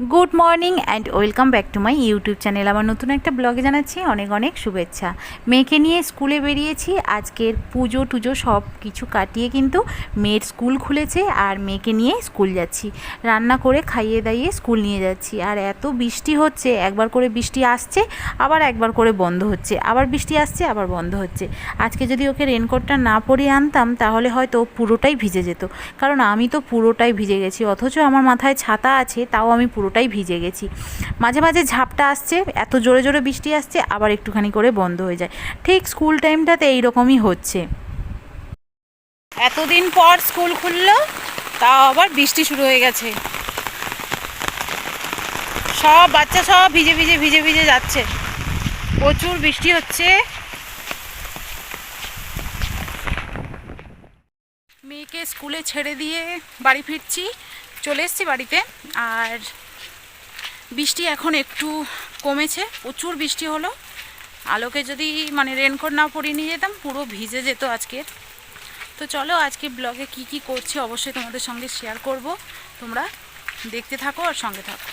Good morning and welcome back to my YouTube channel আমার নতুন একটা ব্লগে জানাচ্ছি অনেক অনেক শুভেচ্ছা। মেয়েকে নিয়ে স্কুলে বেরিয়েছি। আজকের পুজো টুজো সব কিছু কাটিয়ে কিন্তু মেয়ের স্কুল খুলেছে আর মেয়েকে নিয়ে স্কুল যাচ্ছি। রান্না করে খাইয়ে দাইয়ে স্কুল নিয়ে যাচ্ছি। আর এত বৃষ্টি হচ্ছে, একবার করে বৃষ্টি আসছে, আবার একবার করে বন্ধ হচ্ছে। আবার বৃষ্টি আসছে, আবার বন্ধ হচ্ছে। আজকে যদি ওকে রেনকোটটা না পরিয়ে আনতাম, তাহলে হয়তো পুরোটাই ভিজে যেত। কারণ আমি তো পুরোটাই ভিজে গেছি, অথচ আমার মাথায় ছাতা আছে, তাও আমি পুরোটাই ভিজে গেছি। মাঝে মাঝে ঝাপটা আসছে, এত জোরে জোরে বৃষ্টি আসছে, আবার একটুখানি করে বন্ধ হয়ে যায়। ঠিক স্কুল টাইমটাতে এইরকমই হচ্ছে। এতদিন পর স্কুল খুললো, তাও আবার বৃষ্টি শুরু হয়ে গেছে। সব বাচ্চা সব ভিজে ভিজে ভিজে ভিজে যাচ্ছে। প্রচুর বৃষ্টি হচ্ছে। মেয়েকে স্কুলে ছেড়ে দিয়ে বাড়ি ফিরছি, চলে এসেছি বাড়িতে, আর বৃষ্টি এখন একটু কমেছে, প্রচুর বৃষ্টি হলো। আলোকে যদি মানে রেনকোট না পরিয়ে নিয়ে যেতাম, পুরো ভিজে যেত আজকের তো চলো আজকে ব্লগে কি কি করছি অবশ্যই তোমাদের সঙ্গে শেয়ার করব। তোমরা দেখতে থাকো আর সঙ্গে থাকো।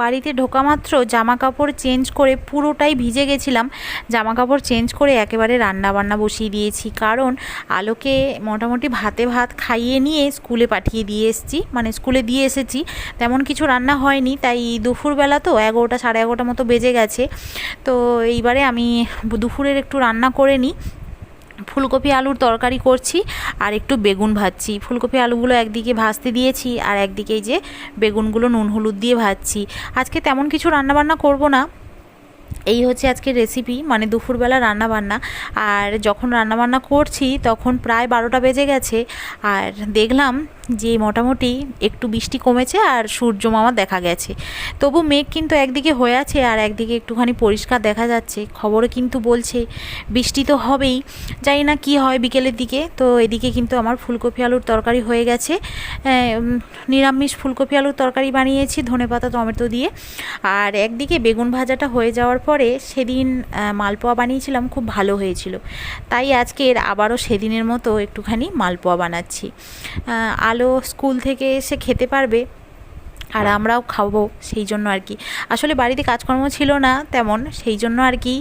বাড়িতে ঢোকা মাত্র জামা কাপড় চেঞ্জ করে পুরোটাই ভিজে গেছিলাম। জামা কাপড় চেঞ্জ করে একেবারে রান্না বান্না বসিয়ে দিয়েছি। কারণ আলোকে মোটামুটি ভাতে ভাত খাইয়ে নিয়ে স্কুলে পাঠিয়ে দিয়ে এসেছি মানে স্কুলে দিয়ে এসেছি। তেমন কিছু রান্না হয়নি, তাই দুপুরবেলা তো এগারোটা সাড়ে এগারোটা মতো বেজে গেছে। তো এইবারে আমি দুপুরের একটু রান্না করে নিই। ফুলকপি আলুর তরকারি করছি আর একটু বেগুন ভাজছি। ফুলকপি আলুগুলো একদিকে ভাজতে দিয়েছি আর একদিকে যে বেগুনগুলো নুন হলুদ দিয়ে ভাজছি। আজকে তেমন কিছু রান্নাবান্না করব না। এই হচ্ছে আজকের রেসিপি মানে দুপুরবেলা রান্না বান্না আর যখন রান্নাবান্না করছি তখন প্রায় বারোটা বেজে গেছে। আর দেখলাম যে মোটামুটি একটু বৃষ্টি কমেছে আর সূর্য মামা দেখা গেছে। তবু মেঘ কিন্তু একদিকে হয়ে আছে আর একদিকে একটুখানি পরিষ্কার দেখা যাচ্ছে। খবরে কিন্তু বলছে বৃষ্টি তো হবেই। জানি না কি হয় বিকেলের দিকে। তো এদিকে কিন্তু আমার ফুলকপি আলুর তরকারি হয়ে গেছে। নিরামিষ ফুলকপি আলুর তরকারি বানিয়েছি ধনেপাতা টমেটো দিয়ে। আর একদিকে বেগুন ভাজাটা হয়ে যাওয়ার পরে সেদিন মালপোয়া বানিয়েছিলাম, খুব ভালো হয়েছিল। তাই আজকের আবারও সেদিনের মতো একটুখানি মালপোয়া বানাচ্ছি। আলো স্কুল থেকে এসে খেতে পারবে আর আমরাও খাব সেই জন্য আর কি। আসলে বাড়িতে কাজকর্ম ছিল না তেমন সেই জন্য আর কি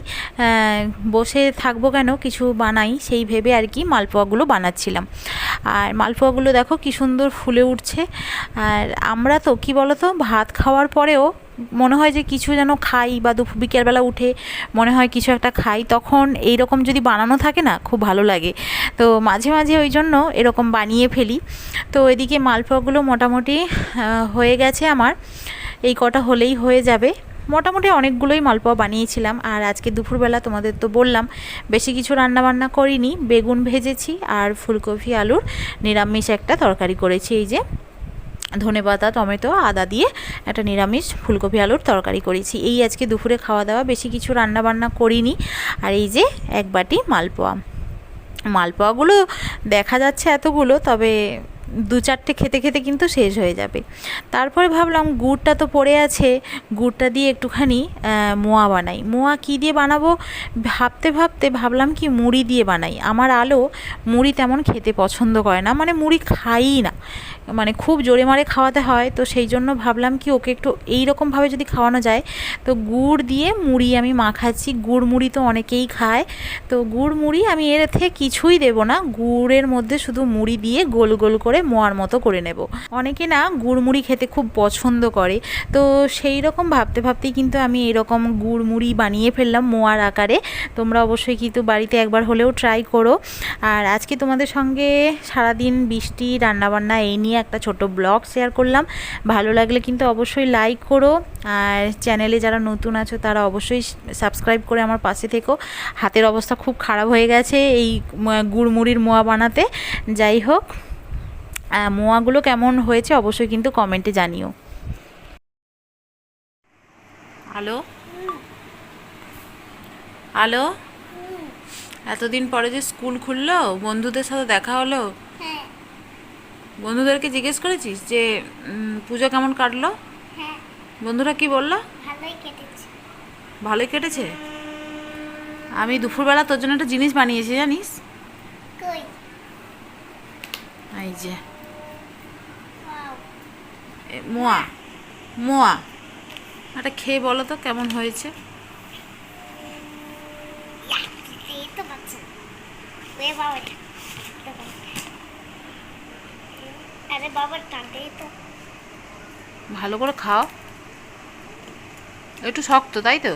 বসে থাকব কেন কিছু বানাই সেই ভেবে আর কি মালপোয়াগুলো বানাচ্ছিলাম। আর মালপোয়াগুলো দেখো কি সুন্দর ফুলে উঠছে। আর আমরা তো কি বলতো ভাত খাওয়ার পরেও মনে হয় যে কিছু যেন খাই বা দুপুর বিকেলবেলা উঠে মনে হয় কিছু একটা খাই, তখন এই রকম যদি বানানো থাকে না, খুব ভালো লাগে। তো মাঝে মাঝে ওই জন্য এরকম বানিয়ে ফেলি। তো এদিকে মালপোয়াগুলো মোটামুটি হয়ে গেছে আমার। এই কটা হলেই হয়ে যাবে। মোটামুটি অনেকগুলোই মালপোয়া বানিয়েছিলাম। আর আজকে দুপুরবেলা তোমাদের তো বললাম, বেশি কিছু রান্না বান্না করিনি। বেগুন ভেজেছি আর ফুলকপি, আলুর নিরামিষ একটা তরকারি করেছি। এই যে ধনেপাতা, টমেটো, আদা দিয়ে একটা নিরামিষ ফুলকপি আলুর তরকারি করেছি। এই আজকে দুপুরে খাওয়া দাওয়া বেশি কিছু রান্না বান্না করিনি। আর এই যে এক বাটি মালপোয়া। মালপোয়াগুলো দেখা যাচ্ছে এতগুলো, তবে দু চারটে খেতে খেতে কিন্তু শেষ হয়ে যাবে। তারপরে ভাবলাম গুড়টা তো পড়ে আছে, গুড়টা দিয়ে একটুখানি মোয়া বানাই। মোয়া কী দিয়ে বানাবো? ভাবতে ভাবতে ভাবলাম কি মুড়ি দিয়ে বানাই। আমার আলো মুড়ি তেমন খেতে পছন্দ করে না মানে মুড়ি খাইই না। মানে খুব জোরে মারে খাওয়াতে হয়, তো সেই জন্য ভাবলাম কি ওকে একটু এই রকমভাবে যদি খাওয়ানো যায়, তো গুড় দিয়ে মুড়ি আমি মাখাচ্ছি। গুড় মুড়ি তো অনেকেই খায়। তো গুড় মুড়ি আমি এর থেকে কিছুই দেব না। গুড়ের মধ্যে শুধু মুড়ি দিয়ে গোল গোল করে মোয়ার মতো করে নেব। অনেকে না গুড়মুড়ি খেতে খুব পছন্দ করে। তো সেই রকম ভাবতে ভাবতেই কিন্তু আমি এরকম গুড়মুড়ি বানিয়ে ফেললাম মোয়ার আকারে। তোমরা অবশ্যই কিন্তু বাড়িতে একবার হলেও ট্রাই করো। আর আজকে তোমাদের সঙ্গে সারাদিন বৃষ্টি, রান্নাবান্না এই নিয়ে একটা ছোট ব্লগ শেয়ার করলাম। ভালো লাগলে কিন্তু অবশ্যই লাইক করো। আর চ্যানেলে যারা নতুন আছো তারা অবশ্যই সাবস্ক্রাইব করে আমার পাশে থেকো। হাতের অবস্থা খুব খারাপ হয়ে গেছে এই গুড়মুড়ির মোয়া বানাতে। যাই হোক। মোয়াগুলো কেমন হয়েছে অবশ্যই কিন্তু কমেন্টে জানিও। হ্যালো? হ্যালো? এতদিন পরে যে স্কুল খুললো বন্ধুদের সাথে দেখা হলো? বন্ধুদেরকে জিজ্ঞেস করেছিস যে পুজো কেমন কাটলো? বন্ধুরা কি বলল? ভালোই কেটেছে। আমি দুপুরবেলা তোর জন্য একটা জিনিস বানিয়েছি জানিস? এই যে। মোয়া মোয়া। এটা খেয়ে বলো তো কেমন হয়েছে? ভালো করে খাও। একটু শক্ত তাই তো?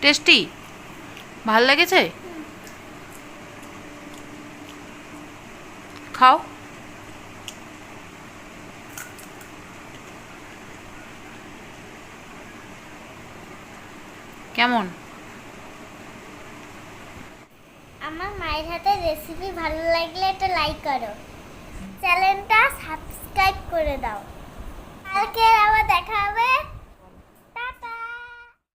টেস্টি? ভালো লেগেছে? খাও। কেমন? আমার মায়ের হাতে রেসিপি ভালো লাগলে একটা লাইক করো। চ্যানেলটা সাবস্ক্রাইব করে দাও। কালকে আবার দেখা হবে।